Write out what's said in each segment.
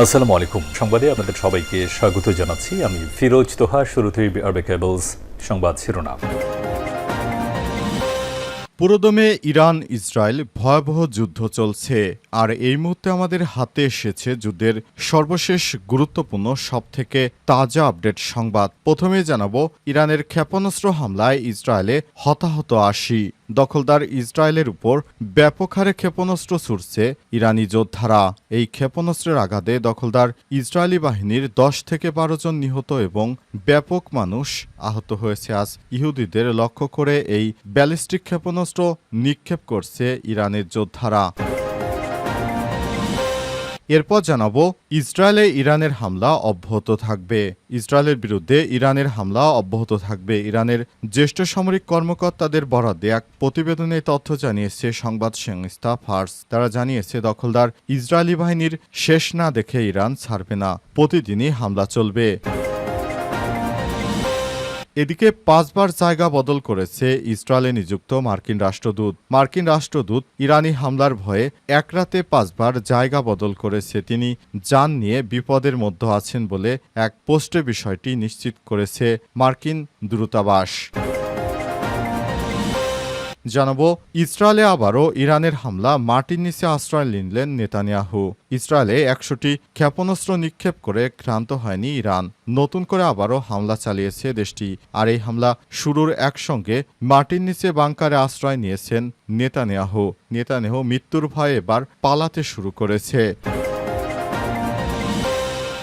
আসসালামু আলাইকুম। সংবাদে আপনাদের সবাইকে স্বাগত জানাচ্ছি। আমি ফিরোজ তোহা শুরুতেই আরবে কেবলস সংবাদ শিরোনাম। পুরোদমে ইরান ইসরায়েল ভয়াবহ যুদ্ধ চলছে। আর এই মুহূর্তে আমাদের হাতে এসেছে যুদ্ধের সর্বশেষ গুরুত্বপূর্ণ, সবথেকে তাজা আপডেট সংবাদ। প্রথমে জানাব, ইরানের ক্ষেপণাস্ত্র হামলায় ইসরায়েলে হতাহত আশি। দখলদার ইসরায়েলের উপর ব্যাপক হারে ক্ষেপণাস্ত্র ছুটছে ইরানি যোদ্ধারা। এই ক্ষেপণাস্ত্রের আঘাতে দখলদার ইসরায়েলি বাহিনীর দশ থেকে বারো জন নিহত এবং ব্যাপক মানুষ আহত হয়েছে। আজ ইহুদিদের লক্ষ্য করে এই ব্যালিস্টিক ক্ষেপণাস্ত্র নিক্ষেপ করছে ইরানের যোদ্ধারা। এরপর জানাব, ইসরায়েলে ইরানের হামলা অব্যাহত থাকবে। ইসরায়েলের বিরুদ্ধে ইরানের হামলা অব্যাহত থাকবে। ইরানের জ্যেষ্ঠ সামরিক কর্মকর্তাদের বরাদ্দে এক প্রতিবেদনে তথ্য জানিয়েছে সংবাদ সংস্থা ফার্স। তারা জানিয়েছে, দখলদার ইসরায়েলি বাহিনীর শেষ না দেখে ইরান ছাড়বে না। প্রতিদিনই হামলা চলবে। এদিকে পাঁচবার জায়গা বদল করেছে ইসরায়েলে নিযুক্ত মার্কিন রাষ্ট্রদূত। মার্কিন রাষ্ট্রদূত ইরানি হামলার ভয়ে এক রাতে পাঁচবার জায়গা বদল করেছে তিনি। যান নিয়ে বিপদের মধ্যে আছেন বলে এক পোস্টে বিষয়টি নিশ্চিত করেছে মার্কিন দূতাবাস। জানাব, ইসরায়েলে আবারও ইরানের হামলা মাটির নিচে আশ্রয় নিলেন নেতানিয়াহু। ইসরায়েলে একশোটি ক্ষেপণাস্ত্র নিক্ষেপ করে ক্রান্ত হয়নি ইরান। নতুন করে আবারও হামলা চালিয়েছে দেশটি। আর এই হামলা শুরুর একসঙ্গে মাটির নিচে বাংকারে আশ্রয় নিয়েছেন নেতানিয়াহু। নেতানিয়াহু মৃত্যুর ভয়ে এবার পালাতে শুরু করেছে।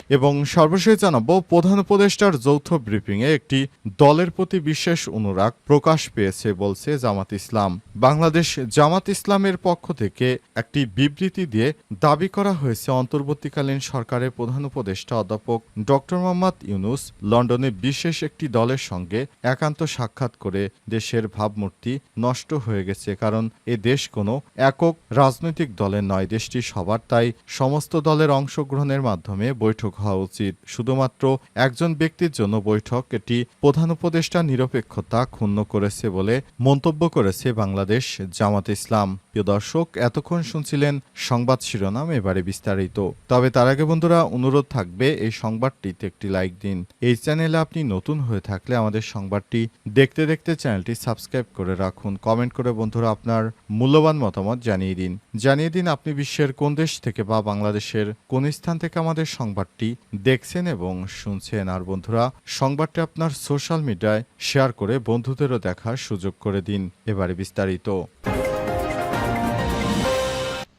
এবং সর্বশেষ জানাব, প্রধান উপদেষ্টার যৌথ ব্রিফিংয়ে একটি দলের প্রতি বিশেষ অনুরাগ প্রকাশ পেয়েছে বলছে জামাত ইসলাম। বাংলাদেশ জামাত ইসলামের পক্ষ থেকে একটি বিবৃতি দিয়ে দাবি করা হয়েছে, অন্তর্বর্তীকালীন সরকারের প্রধান উপদেষ্টা অধ্যাপক ডক্টর মোহাম্মদ ইউনুস লন্ডনে বিশেষ একটি দলের সঙ্গে একান্ত সাক্ষাৎ করে দেশের ভাবমূর্তি নষ্ট হয়ে গেছে। কারণ, এ দেশ কোনো একক রাজনৈতিক দলের নয়, দেশটি সবার, তাই সমস্ত দলের অংশগ্রহণের মাধ্যমে বৈঠক হওয়া উচিত। শুধুমাত্র একজন ব্যক্তির জন্য বৈঠক, এটি প্রধান উপদেষ্টা নিরপেক্ষতা ক্ষুণ্ণ করেছে বলে মন্তব্য করেছে বাংলাদেশ জামাত ইসলাম। প্রিয় দর্শক, এতক্ষণ শুনছিলেন সংবাদ শিরোনাম, এবারে বিস্তারিত। তবে তার আগে বন্ধুরা, অনুরোধ থাকবে এই সংবাদটিতে একটি লাইক দিন। এই চ্যানেলে আপনি নতুন হয়ে থাকলে আমাদের সংবাদটি দেখতে দেখতে চ্যানেলটি সাবস্ক্রাইব করে রাখুন। কমেন্ট করে বন্ধুরা আপনার মূল্যবান মতামত জানিয়ে দিন। জানিয়ে দিন আপনি বিশ্বের কোন দেশ থেকে বা বাংলাদেশের কোন স্থান থেকে আমাদের সংবাদটি দেখছেন এবং শুনছেন। আর বন্ধুরা, সংবাদটি আপনার সোশ্যাল মিডিয়ায় শেয়ার করে বন্ধুদেরও দেখার সুযোগ করে দিন। এবারে বিস্তারিত।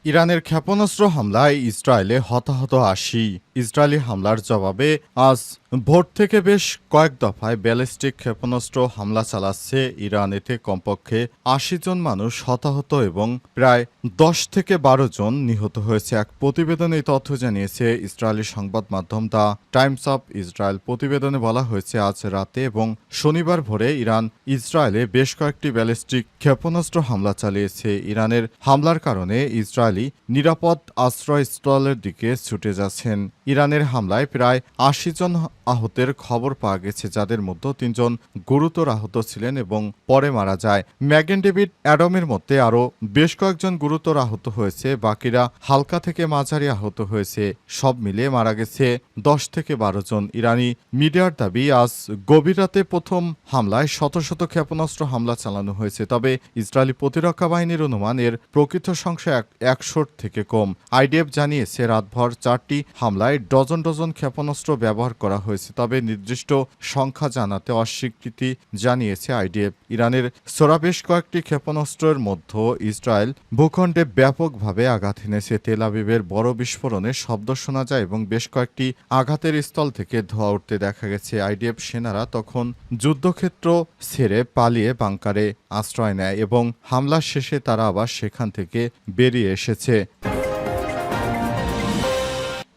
ইরানের ক্ষেপণাস্ত্র হামলায় ইসরায়েলে হতাহত আশি। ইসরায়েলি হামলার জবাবে আজ ভোর থেকে বেশ কয়েক দফায় ব্যালিস্টিক ক্ষেপণাস্ত্র হামলা চালাচ্ছে ইরান। এতে কমপক্ষে আশি জন মানুষ হতাহত এবং প্রায় দশ থেকে বারো জন নিহত হয়েছে। এক প্রতিবেদনে তথ্য জানিয়েছে ইসরায়েলি সংবাদ মাধ্যম দ্য টাইমস অফ ইসরায়েল। প্রতিবেদনে বলা হয়েছে, আজ রাতে এবং শনিবার ভোরে ইরান ইসরায়েলে বেশ কয়েকটি ব্যালিস্টিক ক্ষেপণাস্ত্র হামলা চালিয়েছে। ইরানের হামলার কারণে ইসরায়েলি নিরাপদ আশ্রয়স্থলের দিকে ছুটে যাচ্ছেন। ইরানের হামলায় প্রায় আশি জন আহতের খবর পাওয়া গেছে, যাদের মধ্যে তিনজন গুরুতর আহত ছিলেন এবং পরে মারা যায়। ম্যাগেন ডেভিড অ্যাডমের মধ্যে আরও বেশ কয়েকজন গুরুতর আহত হয়েছে, বাকিরা হালকা থেকে মাঝারি আহত হয়েছে। সব মিলে মারা গেছে দশ থেকে বারো জন। ইরানি মিডিয়ার দাবি, আজ গভীর রাতে প্রথম হামলায় শত শত ক্ষেপণাস্ত্র হামলা চালানো হয়েছে, তবে ইসরায়েলি প্রতিরক্ষা বাহিনীর অনুমান, এর প্রকৃত সংখ্যা এক- একশোর থেকে কম। আইডিএফ জানিয়েছে, রাতভর চারটি হামলায় ডজন ডজন ক্ষেপণাস্ত্র ব্যবহার করা হয়েছে, তবে নির্দিষ্ট সংখ্যা জানাতে অস্বীকৃতি জানিয়েছে আইডিএফ। ইরানের সোরা বেশ কয়েকটি ক্ষেপণাস্ত্রের মধ্যে ইসরায়েল ভূখণ্ডে ব্যাপকভাবে আঘাত এনেছে। তেল আবিবের বড় বিস্ফোরণে শব্দ শোনা যায় এবং বেশ কয়েকটি আঘাতের স্থল থেকে ধোঁয়া উঠতে দেখা গেছে। আইডিএফ সেনারা তখন যুদ্ধক্ষেত্র ছেড়ে পালিয়ে বাংকারে আশ্রয় নেয় এবং হামলা শেষে তারা আবার সেখান থেকে বেরিয়ে এসেছে।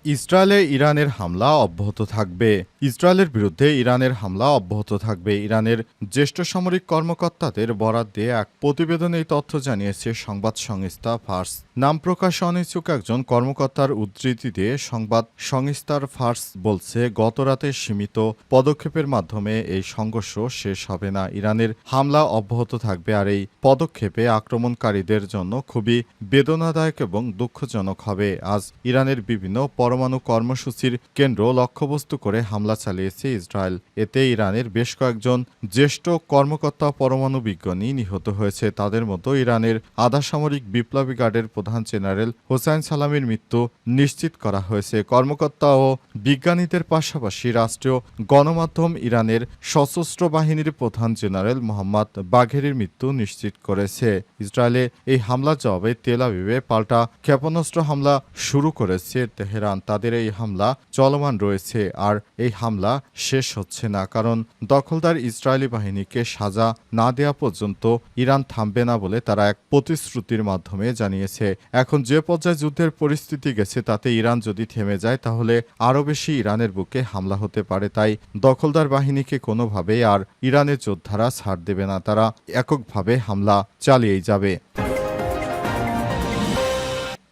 ইসরায়েলে ইরানের হামলা অব্যাহত থাকবে। ইসরায়েলের বিরুদ্ধে ইরানের হামলা অব্যাহত থাকবে। ইরানের জ্যেষ্ঠ সামরিক কর্মকর্তাদের বরাদ দিয়ে এক প্রতিবেদনে এই তথ্য জানিয়েছে সংবাদ সংস্থা ফার্স। নাম প্রকাশে অনিচ্ছুক একজন কর্মকর্তার উদ্ধৃতি দিয়ে সংবাদ সংস্থার ফার্স বলছে, গতরাতে সীমিত পদক্ষেপের মাধ্যমে এই সংঘর্ষ শেষ হবে না। ইরানের হামলা অব্যাহত থাকবে আর এই পদক্ষেপে আক্রমণকারীদের জন্য খুবই বেদনাদায়ক এবং দুঃখজনক হবে। আজ ইরানের বিভিন্ন পরমাণু পরমাণু কর্মসূচির কেন্দ্র লক্ষ্যবস্তু করে হামলা চালিয়েছে ইসরায়েল। এতে ইরানের বেশ কয়েকজন জ্যেষ্ঠ কর্মকর্তা পরমাণু বিজ্ঞানী নিহত হয়েছে। তাদের মতো ইরানের আধা সামরিক বিপ্লবী গার্ডের প্রধান জেনারেল হোসাইন সালামির মৃত্যু নিশ্চিত করা হয়েছে। কর্মকর্তা ও বিজ্ঞানীদের পাশাপাশি রাষ্ট্রীয় গণমাধ্যম ইরানের সশস্ত্র বাহিনীর প্রধান জেনারেল মোহাম্মদ বাঘেরির মৃত্যু নিশ্চিত করেছে। ইসরায়েলে এই হামলার জবাবে তেল আবিবে পাল্টা ক্ষেপণাস্ত্র হামলা শুরু করেছে তেহরান। তাদের এই হামলা চলমান রয়েছে আর এই হামলা শেষ হচ্ছে না, কারণ দখলদার ইসরায়েলি বাহিনীকে সাজা না দেওয়া পর্যন্ত ইরান থামবে না বলে তারা এক প্রতিশ্রুতির মাধ্যমে জানিয়েছে। এখন যে পর্যায়ে যুদ্ধের পরিস্থিতি গেছে, তাতে ইরান যদি থেমে যায়, তাহলে আরও বেশি ইরানের বুকে হামলা হতে পারে। তাই দখলদার বাহিনীকে কোনোভাবেই আর ইরানের যোদ্ধারা ছাড় দেবে না, তারা এককভাবে হামলা চালিয়েই যাবে।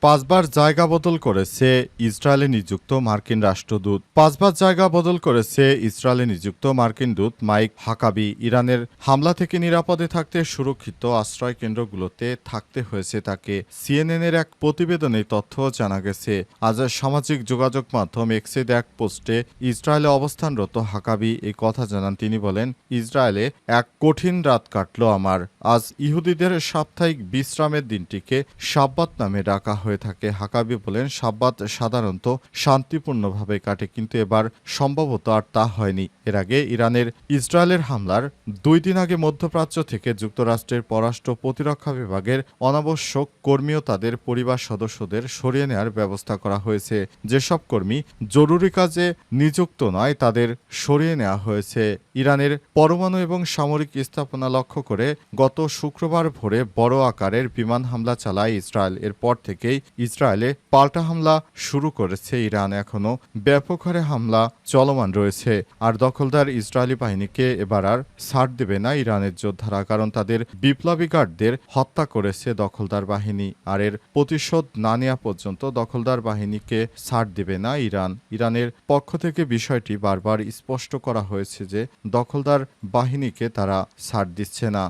পাঁচবার জায়গা বদল করেছে ইসরায়েলে নিযুক্ত মার্কিন রাষ্ট্রদূত। পাঁচবার জায়গা বদল করেছে ইসরায়েলে নিযুক্ত মার্কিন দূত মাইক হাকাবি। ইরানের হামলা থেকে নিরাপদে থাকতে সুরক্ষিত আশ্রয় কেন্দ্রগুলোতে থাকতে হয়েছে তাকে। সিএনএনের এক প্রতিবেদনে তথ্য জানা গেছে, আজ সামাজিক যোগাযোগ মাধ্যম এক্সেড এক পোস্টে ইসরায়েলে অবস্থানরত হাকাবি এই কথা জানান। তিনি বলেন, ইসরায়েলে এক কঠিন রাত কাটল আমার। আজ ইহুদিদের সাপ্তাহিক বিশ্রামের দিনটিকে সাব্বাত নামে ডাকা হয়ে থাকে হাকাবি বলেন, সাব্বাত সাধারণত শান্তিপূর্ণভাবে কাটে, কিন্তু এবার সম্ভবত আর তা হয়নি। এর আগে ইরানের ইসরায়েলের হামলার দুই দিন আগে মধ্যপ্রাচ্য থেকে যুক্তরাষ্ট্রের পররাষ্ট্র প্রতিরক্ষা বিভাগের অনাবশ্যক কর্মী ও তাদের পরিবার সদস্যদের সরিয়ে নেওয়ার ব্যবস্থা করা হয়েছে। যেসব কর্মী জরুরি কাজে নিযুক্ত নয়, তাদের সরিয়ে নেওয়া হয়েছে। ইরানের পরমাণু এবং সামরিক স্থাপনা লক্ষ্য করে গত শুক্রবার ভোরে বড় আকারের বিমান হামলা চালায় ইসরায়েল। এরপর থেকেই ইসরায়েলে পাল্টা হামলা শুরু করেছে ইরান। এখনও ব্যাপক হারে হামলা চলমান রয়েছে। আর দখলদার ইসরায়েলি বাহিনীকে এবার আর ছাড় দেবে না ইরানের যোদ্ধারা, কারণ তাদের বিপ্লবী গার্ডদের হত্যা করেছে দখলদার বাহিনী। আর এর প্রতিশোধ না নেওয়া পর্যন্ত দখলদার বাহিনীকে ছাড় দেবে না ইরান। ইরানের পক্ষ থেকে বিষয়টি বারবার স্পষ্ট করা হয়েছে যে দখলদার বাহিনীকে তারা ছাড় দিচ্ছে না।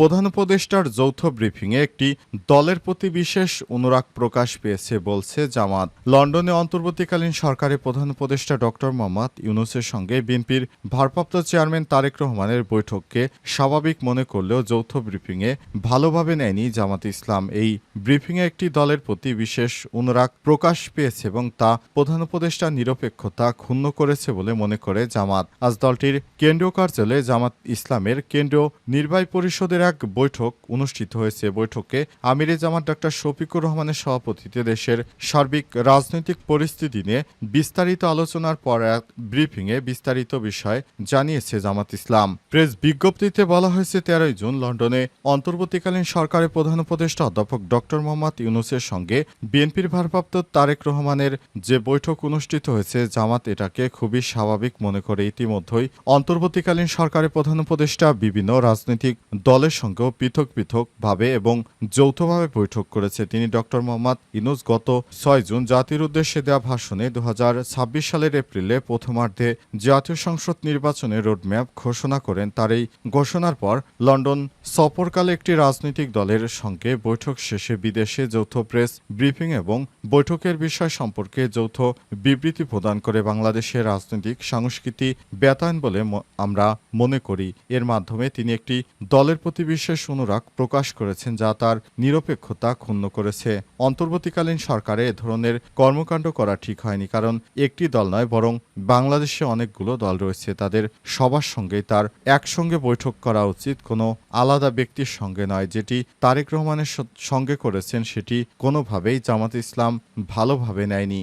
প্রধান উপদেষ্টার যৌথ ব্রিফিংয়ে একটি দলের প্রতি বিশেষ অনুরাগ প্রকাশ পেয়েছে বলছে জামাত। লন্ডনে অন্তর্বর্তীকালীন সরকারের প্রধান উপদেষ্টা ডক্টর মোহাম্মদ ইউনুসের সঙ্গে বিএনপির ভারপ্রাপ্ত চেয়ারম্যান তারেক রহমানের বৈঠককে স্বাভাবিক মনে করলেও যৌথ ব্রিফিংয়ে ভালোভাবে নেয়নি জামাত ইসলাম। এই ব্রিফিংয়ে একটি দলের প্রতি বিশেষ অনুরাগ প্রকাশ পেয়েছে এবং তা প্রধান উপদেষ্টার নিরপেক্ষতা ক্ষুণ্ণ করেছে বলে মনে করে জামাত। আজ দলটির কেন্দ্রীয় কার্যালয়ে জামাত ইসলামের কেন্দ্রীয় নির্বাহী পরিষদের এক বৈঠক অনুষ্ঠিত হয়েছে। বৈঠকে আমিরে জামাত ডাক্তার শফিকুর রহমানের সভাপতিত্বে দেশের সার্বিক রাজনৈতিক পরিস্থিতি নিয়ে বিস্তারিত আলোচনার পর এক ব্রিফিংয়ে বিস্তারিত বিষয় জানিয়েছে জামাত ইসলাম। প্রেস বিজ্ঞপ্তিতে বলা হয়েছে, তেরোই জুন লন্ডনে অন্তর্বর্তীকালীন সরকারের প্রধান উপদেষ্টা অধ্যাপক ডক্টর মোহাম্মদ ইউনুসের সঙ্গে বিএনপির ভারপ্রাপ্ত তারেক রহমানের যে বৈঠক অনুষ্ঠিত হয়েছে, জামাত এটাকে খুবই স্বাভাবিক মনে করে। ইতিমধ্যেই অন্তর্বর্তীকালীন সরকারের প্রধান উপদেষ্টা বিভিন্ন রাজনৈতিক দলের সঙ্গেও পৃথক পৃথক ভাবে এবং যৌথভাবে বৈঠক করেছে। তিনি ডক্টর মোহাম্মদ ইনুস গত ছয় জুন জাতির উদ্দেশ্যে দেওয়া ভাষণে দু হাজার ছাব্বিশ সালের এপ্রিলে প্রথমার্ধে জাতীয় সংসদ নির্বাচনে রোডম্যাপ ঘোষণা করেন। তার এই ঘোষণার পর লন্ডন সফরকালে একটি রাজনৈতিক দলের সঙ্গে বৈঠক শেষে বিদেশে যৌথ প্রেস ব্রিফিং এবং বৈঠকের বিষয় সম্পর্কে যৌথ বিবৃতি প্রদান করে বাংলাদেশের রাজনৈতিক সংস্কৃতি ব্যতায়ন বলে আমরা মনে করি। এর মাধ্যমে তিনি একটি দলের প্রতি বিশেষ অনুরাগ প্রকাশ করেছেন যা তার নিরপেক্ষতা ক্ষুণ্ণ করেছে। অন্তর্বর্তীকালীন সরকারে এ ধরনের কর্মকাণ্ড করা ঠিক হয়নি, কারণ একটি দল নয়, বরং বাংলাদেশে অনেকগুলো দল রয়েছে। তাদের সবার সঙ্গেই তার একসঙ্গে বৈঠক করা উচিত, কোনো আলাদা ব্যক্তির সঙ্গে নয়। যেটি তারেক রহমানের সঙ্গে করেছেন, সেটি কোনোভাবেই জামাত ইসলাম ভালোভাবে নেয়নি।